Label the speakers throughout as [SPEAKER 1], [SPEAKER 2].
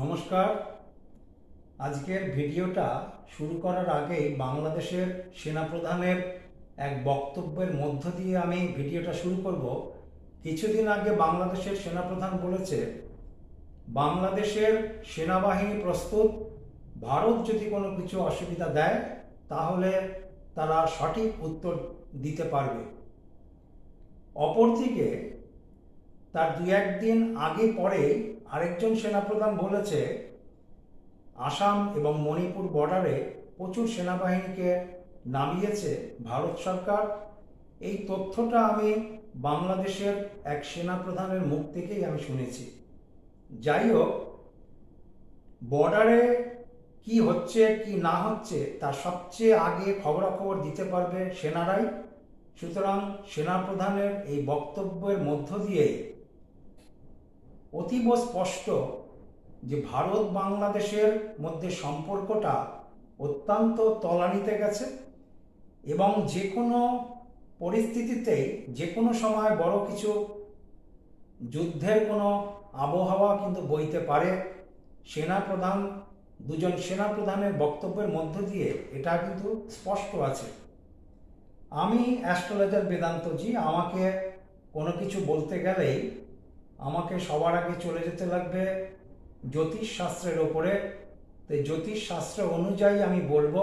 [SPEAKER 1] নমস্কার। আজকের ভিডিওটা শুরু করার আগেই বাংলাদেশের সেনাপ্রধানের এক বক্তব্যের মধ্য দিয়ে আমি ভিডিওটা শুরু করব। কিছুদিন আগে বাংলাদেশের সেনাপ্রধান বলেছে, বাংলাদেশের সেনাবাহিনী প্রস্তুত, ভারত যদি কোনো কিছু অসুবিধা দেয়, তাহলে তারা সঠিক উত্তর দিতে পারবে। অপরদিকে, তার দু একদিন আগে পরে আরেকজন সেনাপ্রধান বলেছে, আসাম এবং মণিপুর বর্ডারে প্রচুর সেনাবাহিনীকে নামিয়েছে ভারত সরকার। এই তথ্যটা আমি বাংলাদেশের এক সেনাপ্রধানের মুখ থেকেই আমি শুনেছি। যাই হোক, বর্ডারে কি হচ্ছে, কি না হচ্ছে, তার সবচেয়ে আগে খবরাখবর দিতে পারবে সেনারাই। সুতরাং সেনাপ্রধানের এই বক্তব্যের মধ্য দিয়ে অতীব স্পষ্ট যে ভারত বাংলাদেশের মধ্যে সম্পর্কটা অত্যন্ত তলানিতে গেছে এবং যে কোনো পরিস্থিতিতেই, যে কোনো সময় বড় কিছু যুদ্ধের কোনো আবহাওয়া কিন্তু বইতে পারে। সেনাপ্রধান, দুজন সেনাপ্রধানের বক্তব্যের মধ্য দিয়ে এটা কিন্তু স্পষ্ট আছে। আমি অ্যাস্ট্রোলজার বেদান্তজি, আমাকে কোনো কিছু বলতে গেলেই আমাকে সবার আগে চলে যেতে লাগবে জ্যোতিষ শাস্ত্রের ওপরে। তো জ্যোতিষ শাস্ত্র অনুযায়ী আমি বলব,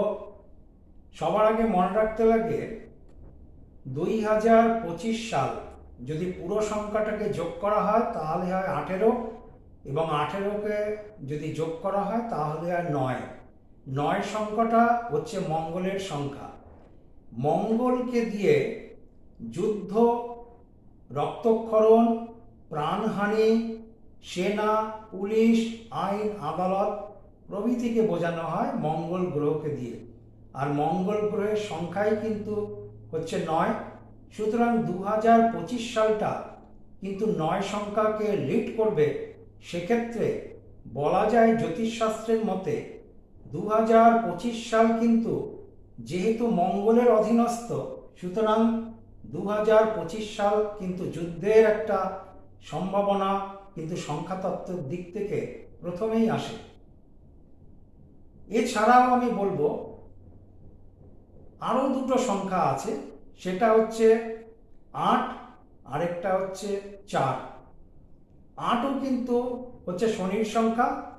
[SPEAKER 1] সবার আগে মনে রাখতে লাগে, দুই হাজার পঁচিশ সাল যদি পুরো সংখ্যাটাকে যোগ করা হয়, তাহলে হয় আঠেরো এবং আঠেরোকে যদি যোগ করা হয়, তাহলে হয় নয়। নয় সংখ্যাটা হচ্ছে মঙ্গলের সংখ্যা। মঙ্গলকে দিয়ে যুদ্ধ, রক্তক্ষরণ প্রাণহানি, সেনা, পুলিশ, আইন, আদালত প্রভৃতিকে বোঝানো হয় মঙ্গল গ্রহকে দিয়ে। আর মঙ্গল গ্রহের সংখ্যাই কিন্তু হচ্ছে নয়। সুতরাং দু হাজার পঁচিশ সালটা কিন্তু নয় সংখ্যাকে লিড করবে। সেক্ষেত্রে বলা যায় জ্যোতিষশাস্ত্রের মতে দু হাজার পঁচিশ সাল কিন্তু যেহেতু মঙ্গলের অধীনস্থ, সুতরাং দু হাজার পঁচিশ সাল কিন্তু যুদ্ধের একটা সম্ভাবনা কিন্তু সংখ্যাতত্ত্বের দিক থেকে প্রথমেই আসে। এছাড়াও আমি বলব, আরও দুটো সংখ্যা আছে, সেটা হচ্ছে আট, আরেকটা হচ্ছে চার। আটও কিন্তু হচ্ছে শনির সংখ্যা,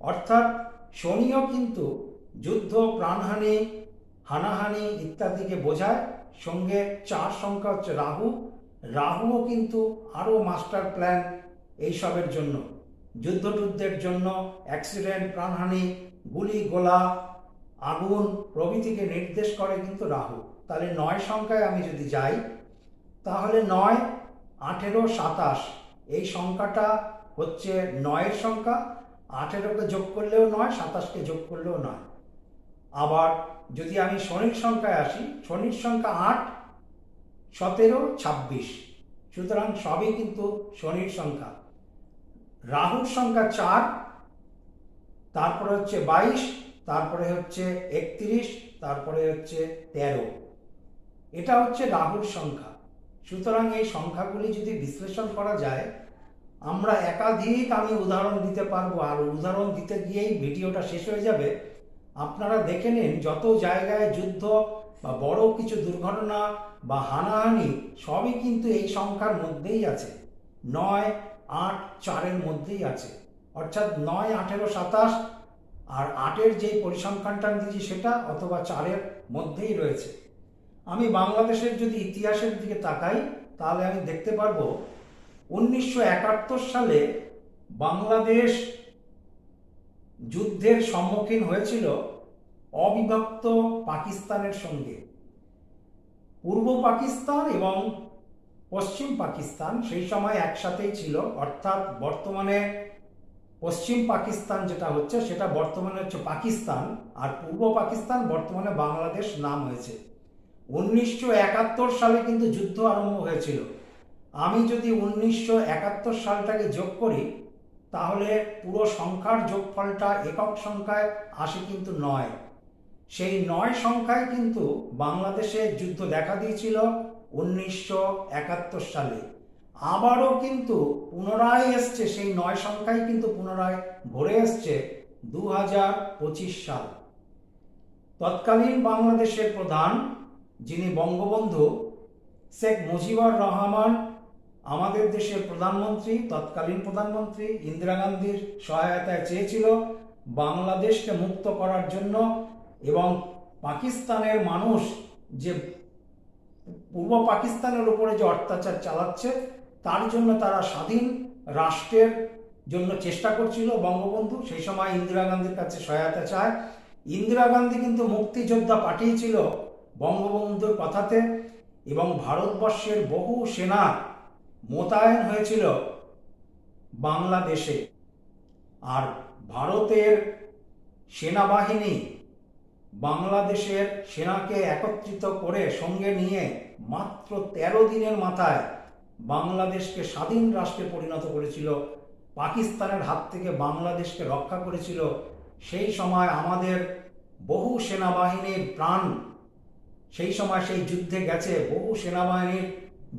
[SPEAKER 1] অর্থাৎ শনিও কিন্তু যুদ্ধ, প্রাণহানি, হানাহানি ইত্যাদিকে বোঝায়। সঙ্গে চার সংখ্যা হচ্ছে রাহু রাহুও কিন্তু আরও মাস্টার প্ল্যান এইসবের জন্য যুদ্ধ টুদ্ধের জন্য অ্যাক্সিডেন্ট প্রাণহানি, গুলি, গোলা, আগুন প্রভৃতিকে নির্দেশ করে কিন্তু রাহু তাহলে নয় সংখ্যায় আমি যদি যাই, তাহলে নয়, আঠেরো, সাতাশ, এই সংখ্যাটা হচ্ছে নয়ের সংখ্যা, আঠেরোকে যোগ করলেও নয়, সাতাশকে যোগ করলেও নয়। আবার যদি আমি শনির সংখ্যায় আসি, শনির সংখ্যা আট সতেরো, ছাব্বিশ। সুতরাং সবই কিন্তু শনির সংখ্যা। রাহুর সংখ্যা চার, তারপরে হচ্ছে বাইশ, তারপরে হচ্ছে একত্রিশ, তারপরে হচ্ছে তেরো। এটা হচ্ছে রাহুর সংখ্যা। সুতরাং এই সংখ্যাগুলি যদি বিশ্লেষণ করা যায়, আমরা একাধিক আমি উদাহরণ দিতে পারব, আর উদাহরণ দিতে গিয়েই ভিডিওটা শেষ হয়ে যাবে। আপনারা দেখে নিন যত জায়গায় যুদ্ধ বা বড় কিছু দুর্ঘটনা বা হানাহানি সবই কিন্তু এই সংখ্যার মধ্যেই আছে। নয়, আট, চারের মধ্যেই আছে। অর্থাৎ নয়, আঠেরো, সাতাশ আর আটের যেই পরিসংখ্যানটা দিয়েছি সেটা অথবা চারের মধ্যেই রয়েছে। আমি বাংলাদেশের যদি ইতিহাসের দিকে তাকাই, তাহলে আমি দেখতে পারব উনিশশো একাত্তর সালে বাংলাদেশ যুদ্ধের সম্মুখীন হয়েছিল অবিভক্ত পাকিস্তানের সঙ্গে। পূর্ব পাকিস্তান এবং পশ্চিম পাকিস্তান সেই সময় একসাথেই ছিল, অর্থাৎ বর্তমানে পশ্চিম পাকিস্তান যেটা হচ্ছে সেটা বর্তমানে হচ্ছে পাকিস্তান, আর পূর্ব পাকিস্তান বর্তমানে বাংলাদেশ নাম হয়েছে। উনিশশো একাত্তর সালে কিন্তু যুদ্ধ আরম্ভ হয়েছিল। আমি যদি উনিশশো একাত্তর সালটাকে যোগ করি, তাহলে পুরো সংখ্যার যোগফলটা একক সংখ্যায় আসে কিন্তু নয়। সেই নয় সংখ্যায় কিন্তু বাংলাদেশে যুদ্ধ দেখা দিয়েছিল উনিশশো একাত্তর সালে। আবারও কিন্তু পুনরায় এসছে, সেই নয় সংখ্যায় কিন্তু পুনরায় ভরে এসছে দু হাজার পঁচিশ সাল। তৎকালীন বাংলাদেশের প্রধান, যিনি বঙ্গবন্ধু, শেখ মুজিবুর রহমান, আমাদের দেশের প্রধানমন্ত্রী, তৎকালীন প্রধানমন্ত্রী ইন্দিরা গান্ধীর সহায়তায় চেয়েছিল বাংলাদেশকে মুক্ত করার জন্য এবং পাকিস্তানের মানুষ যে পূর্ব পাকিস্তানের উপরে যে অত্যাচার চালাচ্ছে, তার জন্য তারা স্বাধীন রাষ্ট্রের জন্য চেষ্টা করছিল। বঙ্গবন্ধু সেই সময় ইন্দিরা গান্ধীর কাছে সহায়তা চায়। ইন্দিরা গান্ধী কিন্তু মুক্তিযোদ্ধা পাঠিয়েছিল বঙ্গবন্ধুর কথাতে এবং ভারতবর্ষের বহু সেনা মোতায়েন হয়েছিল বাংলাদেশে। আর ভারতের সেনাবাহিনী বাংলাদেশের সেনাকে একত্রিত করে সঙ্গে নিয়ে মাত্র তেরো দিনের মাথায় বাংলাদেশকে স্বাধীন রাষ্ট্রে পরিণত করেছিল, পাকিস্তানের হাত থেকে বাংলাদেশকে রক্ষা করেছিল। সেই সময় আমাদের বহু সেনাবাহিনীর প্রাণ, সেই সময় সেই যুদ্ধে গেছে বহু সেনাবাহিনীর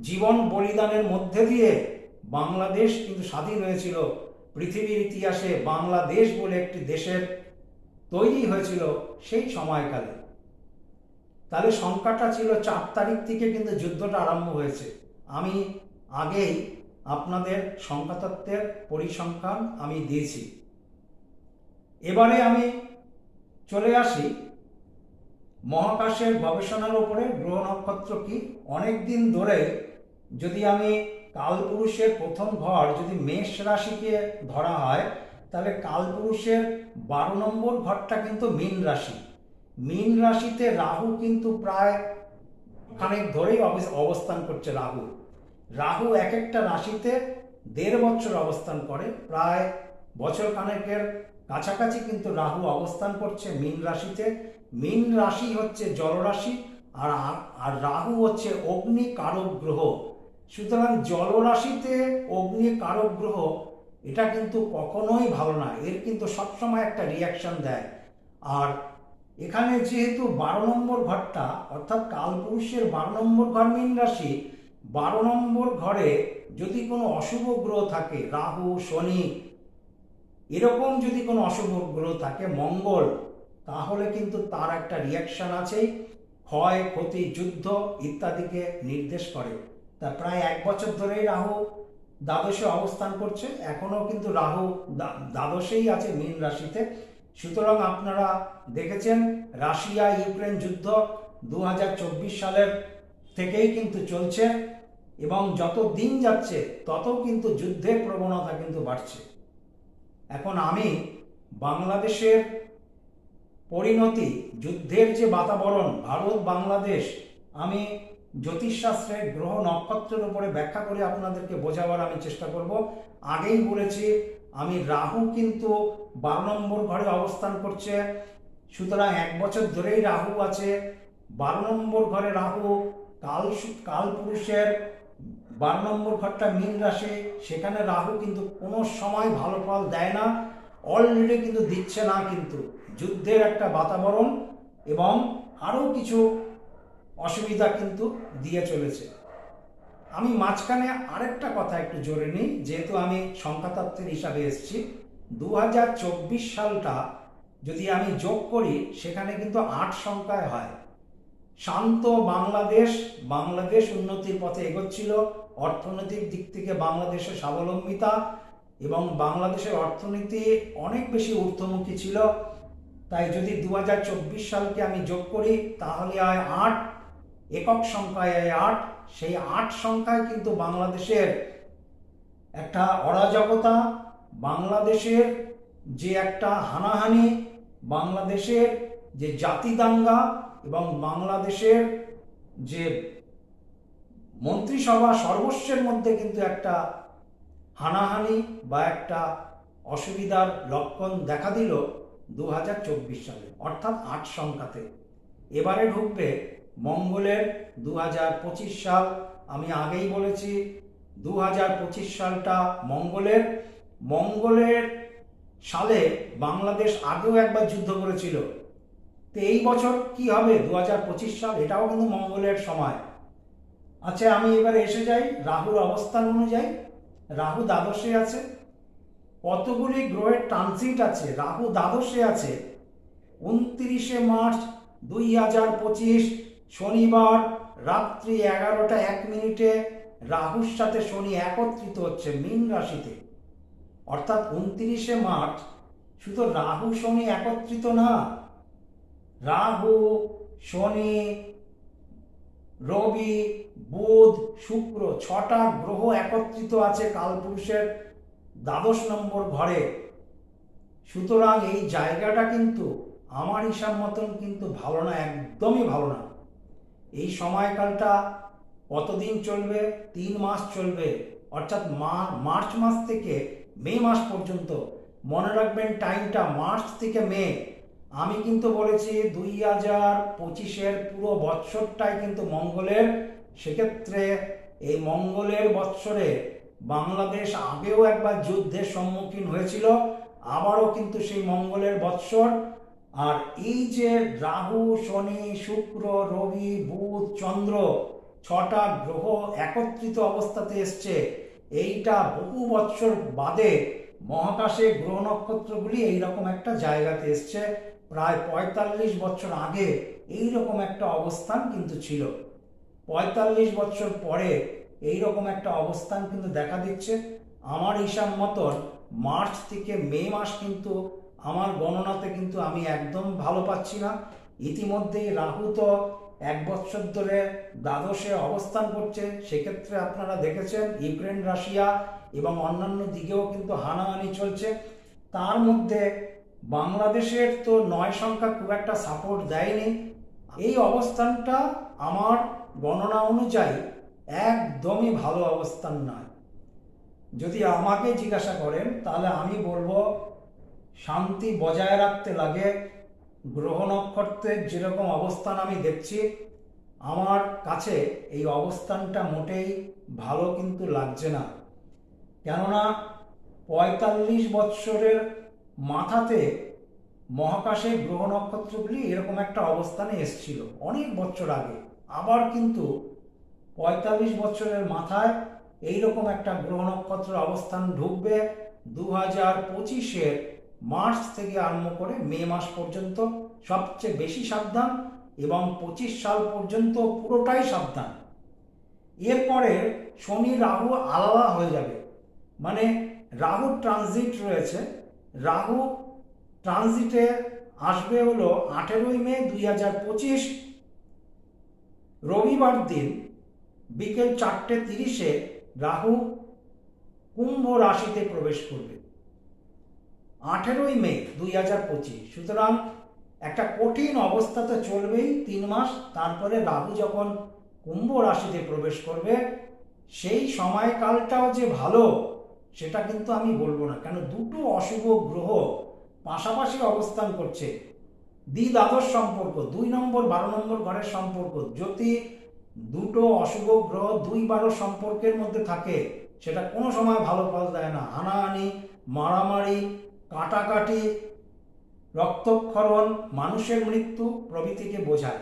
[SPEAKER 1] জীবন বলিদানের মধ্যে দিয়ে বাংলাদেশ কিন্তু স্বাধীন হয়েছিল। পৃথিবীর ইতিহাসে বাংলাদেশ বলে একটি দেশের তৈরি হয়েছিল সেই সময়কালে। তাহলে সংখ্যাটা ছিল চার তারিখ থেকে কিন্তু যুদ্ধটা আরম্ভ হয়েছে। আমি আগেই আপনাদের সংখ্যাতত্ত্বের পরিসংখ্যান আমি দিয়েছি। এবারে আমি চলে আসি, মহাকাশের গবেষণার ওপরে গ্রহ নক্ষত্র কি? অনেক দিন ধরে যদি আমি কালপুরুষের প্রথম ঘর যদি মেষ রাশিকে ধরা হয় তাহলে কালপুরুষের বারো নম্বর ঘরটা কিন্তু মীন রাশি। মীন রাশিতে রাহু কিন্তু প্রায় খানিক ধরেই অবস- অবস্থান করছে রাহু। রাহু এক একটা রাশিতে দেড় বছর অবস্থান করে, প্রায় বছর খানেকের কাছাকাছি কিন্তু রাহু অবস্থান করছে মীন রাশিতে। মীন রাশি হচ্ছে জলরাশি আর আর রাহু হচ্ছে অগ্নি কারক গ্রহ। সুতরাং জলরাশিতে অগ্নি কারক গ্রহ এটা কিন্তু কখনোই ভালো না। এর কিন্তু সবসময় একটা রিয়াকশন দেয়। আর এখানে যেহেতু বারো নম্বর ঘরটা, অর্থাৎ কালপুরুষের বারো নম্বর ঘর মীন রাশি, বারো নম্বর ঘরে যদি কোনো অশুভ গ্রহ থাকে, রাহু, শনি, এরকম যদি কোনো অশুভ গ্রহ থাকে, মঙ্গল, তাহলে কিন্তু তার একটা রিয়াকশন আছে ক্ষয়, ক্ষতি, যুদ্ধ ইত্যাদিকে নির্দেশ করে। তা প্রায় এক বছর ধরেই রাহু দ্বাদশে অবস্থান করছে, এখনও কিন্তু রাহু দ্বাদশেই আছে মীন রাশিতে। সুতরাং আপনারা দেখেছেন, রাশিয়া ইউক্রেন যুদ্ধ দু হাজার চব্বিশ সালের থেকেই কিন্তু চলছে এবং যত দিন যাচ্ছে, তত কিন্তু যুদ্ধের প্রবণতা কিন্তু বাড়ছে। এখন আমি বাংলাদেশের পরিণতি, যুদ্ধের যে বাতাবরণ ভারত বাংলাদেশ আমি জ্যোতিষশাস্ত্রের গ্রহ নক্ষত্রের উপরে ব্যাখ্যা করে আপনাদেরকে বোঝাবার আমি চেষ্টা করব। আগেই বলেছি, আমি রাহু কিন্তু বারো নম্বর ঘরে অবস্থান করছে। সুতরাং এক বছর ধরেই রাহু আছে। বারো নম্বর ঘরে রাহু কাল কাল পুরুষের বারো নম্বর ঘরটা মীন রাশি, সেখানে রাহু কিন্তু কোনো সময় ভালো ফল দেয় না। অলরেডি কিন্তু দিচ্ছে না কিন্তু। যুদ্ধের একটা বাতাবরণ এবং আরও কিছু অসুবিধা কিন্তু দিয়ে চলেছে। আমি মাঝখানে আরেকটা কথা একটু জোরে নিই, যেহেতু আমি সংখ্যাতত্ত্বের হিসাবে এসেছি দু হাজার চব্বিশ সালটা যদি আমি যোগ করি, সেখানে কিন্তু আট সংখ্যায় হয়। শান্ত বাংলাদেশ বাংলাদেশ উন্নতির পথে এগোচ্ছিল, অর্থনৈতিক দিক থেকে বাংলাদেশের স্বাবলম্বিতা এবং বাংলাদেশের অর্থনীতি অনেক বেশি ঊর্ধ্বমুখী ছিল। তাই যদি দু হাজার চব্বিশ সালকে আমি যোগ করি, তাহলে হয় আট একক সংখ্যায় হয় আট, সেই আট সংখ্যায় কিন্তু বাংলাদেশের একটা অরাজকতা, বাংলাদেশের যে একটা হানাহানি, বাংলাদেশের যে জাতি দাঙ্গা এবং বাংলাদেশের যে মন্ত্রিসভা সর্বস্বের মধ্যে কিন্তু একটা হানাহানি বা একটা অসুবিধার লক্ষণ দেখা দিল দু হাজার চব্বিশ সালে। অর্থাৎ আট সংখ্যাতে। এবারে ঢুকবে মঙ্গলের দু হাজার পঁচিশ সাল, আমি আগেই বলেছি দু হাজার পঁচিশ সালটা মঙ্গলের। মঙ্গলের সালে বাংলাদেশ আগেও একবার যুদ্ধ করেছিল। তো এই বছর কি হবে দু হাজার পঁচিশ সাল? এটাও কিন্তু মঙ্গলের সময়। আচ্ছা আমি এবারে এসে যাই রাহুর অবস্থান অনুযায়ী। রাহু দ্বাদশে আছে। কতগুলি গ্রহের ট্রানজিট আছে? রাহু দ্বাদশে আছে। উনত্রিশে মার্চ দুই হাজার পঁচিশ শনিবার রাত্রি এগারোটা এক মিনিটে রাহুর সাথে শনি একত্রিত হচ্ছে মীন রাশিতে। অর্থাৎ উনত্রিশে মার্চ শুধু রাহু, শনি একত্রিত না, রাহু, শনি, রবি, বুধ, শুক্র ছটা গ্রহ একত্রিত আছে কালপুরুষের দ্বাদশ নম্বর ঘরে। সুতরাং এই জায়গাটা কিন্তু আমার হিসাব মতন কিন্তু ভালো না, একদমই ভালো না। এই সময়কালটা কতদিন চলবে? তিন মাস চলবে। অর্থাৎ মার্চ মাস থেকে মে মাস পর্যন্ত। মনে রাখবেন টাইমটা মার্চ থেকে মে। আমি কিন্তু বলেছি দুই হাজার পঁচিশের পুরো বৎসরটাই কিন্তু মঙ্গলের। সেক্ষেত্রে এই মঙ্গলের বৎসরে বাংলাদেশ আগেও একবার যুদ্ধের সম্মুখীন হয়েছিল। আবারও কিন্তু সেই মঙ্গলের বৎসর। আর এই যে রাহু, শনি, শুক্র, রবি, বুধ, চন্দ্র ছটা গ্রহ একত্রিত অবস্থাতে এসছে, এইটা বহু বৎসর বাদে মহাকাশে গ্রহ নক্ষত্রগুলি এইরকম একটা জায়গাতে এসছে, প্রায় পঁয়তাল্লিশ বছর আগে এইরকম একটা অবস্থান কিন্তু ছিল। পঁয়তাল্লিশ বছর পরে এইরকম একটা অবস্থান কিন্তু দেখা দিচ্ছে। আমার হিসাব মতন মার্চ থেকে মে মাস কিন্তু আমার গণনাতে কিন্তু আমি একদম ভালো পাচ্ছি না। ইতিমধ্যেই রাহু তো এক বছর ধরে দ্বাদশে অবস্থান করছে, সেক্ষেত্রে আপনারা দেখেছেন ইউক্রেন, রাশিয়া এবং অন্যান্য দিকেও কিন্তু হানাহানি চলছে। তার মধ্যে বাংলাদেশের তো নয় সংখ্যা খুব একটা সাপোর্ট দেয়নি। এই অবস্থানটা আমার গণনা অনুযায়ী একদমই ভালো অবস্থান নয়। যদি আমাকে জিজ্ঞাসা করেন, তাহলে আমি বলব শান্তি বজায় রাখতে লাগে। গ্রহ নক্ষত্রের যেরকম অবস্থান আমি দেখছি, আমার কাছে এই অবস্থানটা মোটেই ভালো কিন্তু লাগছে না। কেননা পঁয়তাল্লিশ বৎসরের মাথাতে মহাকাশে গ্রহ নক্ষত্রগুলি এরকম একটা অবস্থানে এসছিল অনেক বছর আগে। আবার কিন্তু পঁয়তাল্লিশ বছরের মাথায় এইরকম একটা গ্রহ নক্ষত্র অবস্থান ঢুকবে। দু হাজার পঁচিশের মার্চ থেকে আরম্ভ করে মে মাস পর্যন্ত সবচেয়ে বেশি সাবধান এবং পঁচিশ সাল পর্যন্ত পুরোটাই সাবধান। এরপরে শনি রাহু আলাদা হয়ে যাবে। মানে রাহু ট্রানজিট রয়েছে। রাহু ট্রানজিটে আসবে হলো আঠেরোই মে দুই হাজার পঁচিশ। রবিবার দিন বিকেল চারটে তিরিশে রাহু কুম্ভ রাশিতে প্রবেশ করবে। আঠেরোই মে দুই হাজার পঁচিশ। সুতরাং একটা কঠিন অবস্থা তো চলবেই তিন মাস, তারপরে রাহু যখন কুম্ভ রাশিতে প্রবেশ করবে, সেই সময়কালটাও যে ভালো, সেটা কিন্তু আমি বলব না। কেন দুটো অশুভ গ্রহ পাশাপাশি অবস্থান করছে। দ্বি দ্বাদশ সম্পর্ক, দুই নম্বর, বারো নম্বর ঘরের সম্পর্ক, যদি দুটো অশুভ গ্রহ দুই বারো সম্পর্কের মধ্যে থাকে, সেটা কোনো সময় ভালো ফল দেয় না। হানাহানি, মারামারি কাটাকাটি রক্তক্ষরণ মানুষের মৃত্যু প্রভৃতিকে বোঝায়।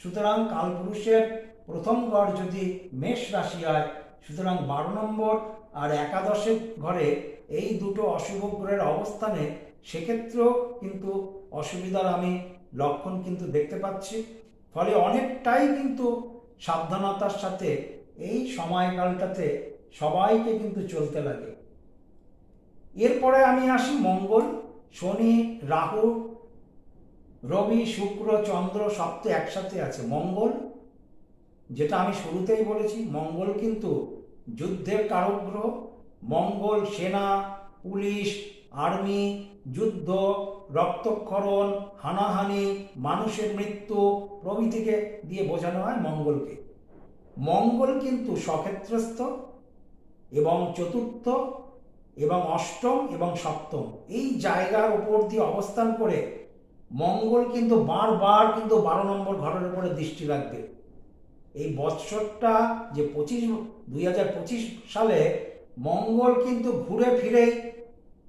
[SPEAKER 1] সুতরাং কালপুরুষের প্রথম ঘর যদি মেষ রাশি হয়, সুতরাং বারো নম্বর আর একাদশের ঘরে এই দুটো অশুভ গ্রহের অবস্থানে সেক্ষেত্রেও কিন্তু অসুবিধার আমি লক্ষণ কিন্তু দেখতে পাচ্ছি। ফলে অনেকটাই কিন্তু সাবধানতার সাথে এই সময়কালটাতে সবাইকে কিন্তু চলতে লাগে। এরপরে আমি আসি মঙ্গল, শনি, রাহু, রবি, শুক্র, চন্দ্র তো একসাথে আছে। মঙ্গল, যেটা আমি শুরুতেই বলেছি, মঙ্গল কিন্তু যুদ্ধের কারক গ্রহ মঙ্গল সেনা, পুলিশ, আর্মি, যুদ্ধ, রক্তক্ষরণ, হানাহানি, মানুষের মৃত্যু, প্রভৃতিকে দিয়ে বোঝানো হয় মঙ্গলকে। মঙ্গল কিন্তু সক্ষেত্রস্থ এবং চতুর্থ এবং অষ্টম এবং সপ্তম। এই জায়গার উপর দিয়ে অবস্থান করে মঙ্গল কিন্তু বারবার কিন্তু বারো নম্বর ঘরের উপরে দৃষ্টি রাখবে। এই বৎসরটা যে পঁচিশ, দুই হাজার পঁচিশ সালে মঙ্গল কিন্তু ঘুরে ফিরেই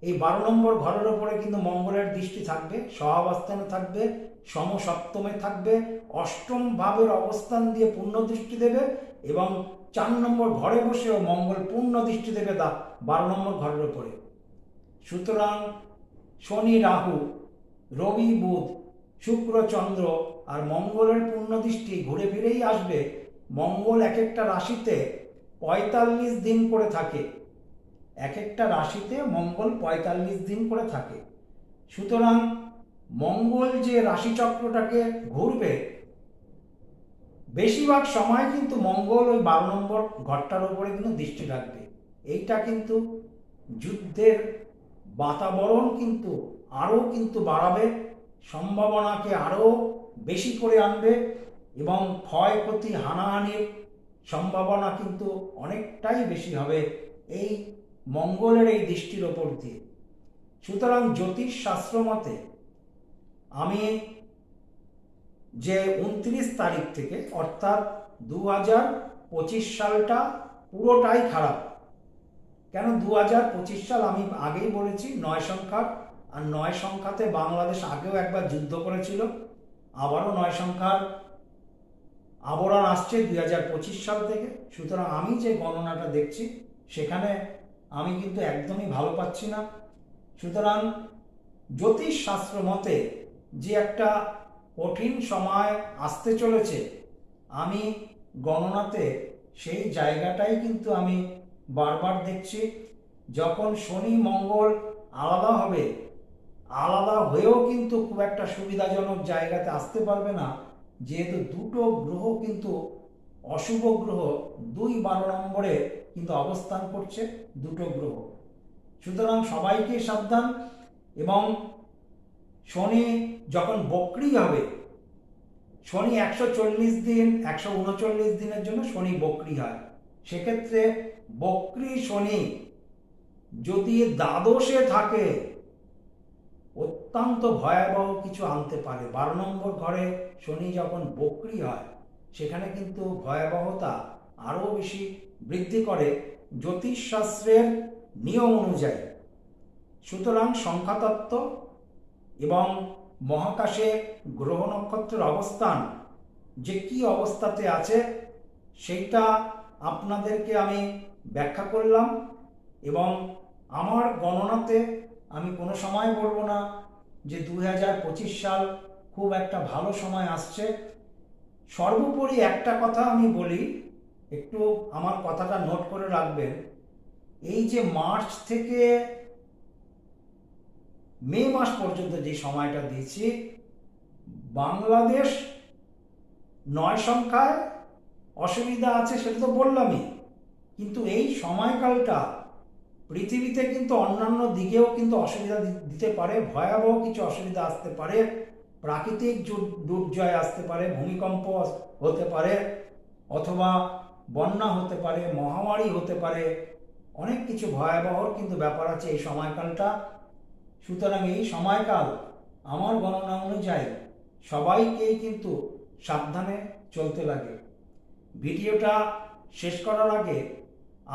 [SPEAKER 1] এই বারো নম্বর ঘরের ওপরে কিন্তু মঙ্গলের দৃষ্টি থাকবে, সহাবস্থানে থাকবে, সমসপ্তমে থাকবে, অষ্টম ভাবের অবস্থান দিয়ে পূর্ণ দৃষ্টি দেবে এবং চার নম্বর ঘরে বসেও মঙ্গল পূর্ণ দৃষ্টি দেবে দা বারো নম্বর ঘরের ওপরে সুতরাং শনি, রাহু, রবি, বুধ, শুক্র, চন্দ্র আর মঙ্গলের পূর্ণ দৃষ্টি ঘুরে ফিরেই আসবে। মঙ্গল এক একটা রাশিতে পঁয়তাল্লিশ দিন করে থাকে। এক একটা রাশিতে মঙ্গল পঁয়তাল্লিশ দিন করে থাকে। সুতরাং মঙ্গল যে রাশিচক্রটাকে ঘুরবে, বেশিরভাগ সময় কিন্তু মঙ্গল ওই বারো নম্বর ঘরটার উপরে কিন্তু দৃষ্টি রাখবে। এইটা কিন্তু যুদ্ধের বাতাবরণ কিন্তু আরও কিন্তু বাড়াবে, সম্ভাবনাকে আরও বেশি করে আনবে এবং ক্ষয়ক্ষতি হানাহানির সম্ভাবনা কিন্তু অনেকটাই বেশি হবে এই মঙ্গলের এই দৃষ্টির ওপর দিয়ে। সুতরাং জ্যোতিষ শাস্ত্র মতে আমি যে উনত্রিশ তারিখ থেকে অর্থাৎ দু হাজার পঁচিশ সালটা পুরোটাই খারাপ। কেন দু হাজার পঁচিশ সাল আমি আগেই বলেছি নয় সংখ্যার, আর নয় সংখ্যাতে বাংলাদেশ আগেও একবার যুদ্ধ করেছিল। আবারও নয় সংখ্যার আবরণ আসছে দুই হাজার পঁচিশ সাল থেকে। সুতরাং আমি যে গণনাটা দেখছি, সেখানে আমি কিন্তু একদমই ভালো পাচ্ছি না। সুতরাং জ্যোতিষ শাস্ত্র মতে যে একটা কঠিন সময় আসতে চলেছে, আমি গণনাতে সেই জায়গাটাই কিন্তু আমি বারবার দেখছি, যখন শনি, মঙ্গল আলাদা হবে, আলাদা হয়েও কিন্তু খুব একটা সুবিধাজনক জায়গাতে আসতে পারবে না। যেহেতু দুটো গ্রহ কিন্তু অশুভ গ্রহ, দুই বারো নম্বরে কিন্তু অবস্থান করছে দুটো গ্রহ। সুতরাং সবাইকে সাবধান এবং শনি যখন বক্রি হবে, শনি একশো চল্লিশ দিন, একশো উনচল্লিশ দিনের জন্য শনি বক্রি হয়। সেক্ষেত্রে বক্রি শনি যদি দ্বাদশে থাকে, অত্যন্ত ভয়াবহ কিছু আনতে পারে। বারো নম্বর ঘরে শনি যখন বক্রি হয়, সেখানে কিন্তু ভয়াবহতা আরও বেশি বৃদ্ধি করে জ্যোতিষশাস্ত্রের নিয়ম অনুযায়ী। সুতরাং সংখ্যাতত্ত্ব এবং মহাকাশে গ্রহ নক্ষত্রের অবস্থান, যে কি অবস্থাতে আছে, সেইটা আপনাদেরকে আমি ব্যাখ্যা করলাম এবং আমার গণনাতে আমি কোনো সময় বলব না যে দু হাজার পঁচিশ সাল খুব একটা ভালো সময় আসছে। সর্বোপরি একটা কথা আমি বলি, একটু আমার কথাটা নোট করে রাখবেন। এই যে মার্চ থেকে মে মাস পর্যন্ত যে সময়টা দিয়েছি, বাংলাদেশ নয় সংখ্যায় অসুবিধা আছে সেটা তো বললামই। কিন্তু এই সময়কালটা পৃথিবীতে কিন্তু অন্যান্য দিকেও কিন্তু অসুবিধা দিতে পারে, ভয়াবহ কিছু অসুবিধা আসতে পারে, প্রাকৃতিক দুর্জয় আসতে পারে, ভূমিকম্প হতে পারে, অথবা বন্যা হতে পারে, মহামারী হতে পারে, অনেক কিছু ভয়াবহ কিন্তু ব্যাপার আছে এই সময়কালটা। সুতরাং এই সময়কাল আমার গণনা অনুযায়ী সবাইকেই কিন্তু সাবধানে চলতে লাগে। ভিডিওটা শেষ করার আগে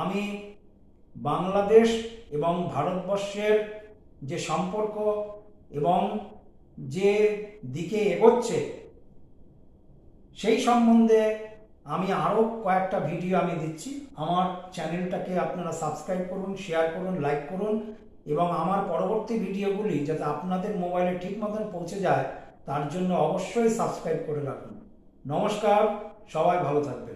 [SPEAKER 1] আমি বাংলাদেশ এবং ভারতবর্ষের যে সম্পর্ক এবং যে দিকে এগোচ্ছে, সেই সম্বন্ধে আমি আরও কয়েকটা ভিডিও আমি দিচ্ছি। আমার চ্যানেলটাকে আপনারা সাবস্ক্রাইব করুন, শেয়ার করুন, লাইক করুন এবং আমার পরবর্তী ভিডিওগুলি যাতে আপনাদের মোবাইলে ঠিক মতন পৌঁছে যায়, তার জন্য অবশ্যই সাবস্ক্রাইব করে রাখুন। নমস্কার, সবাই ভালো থাকবেন।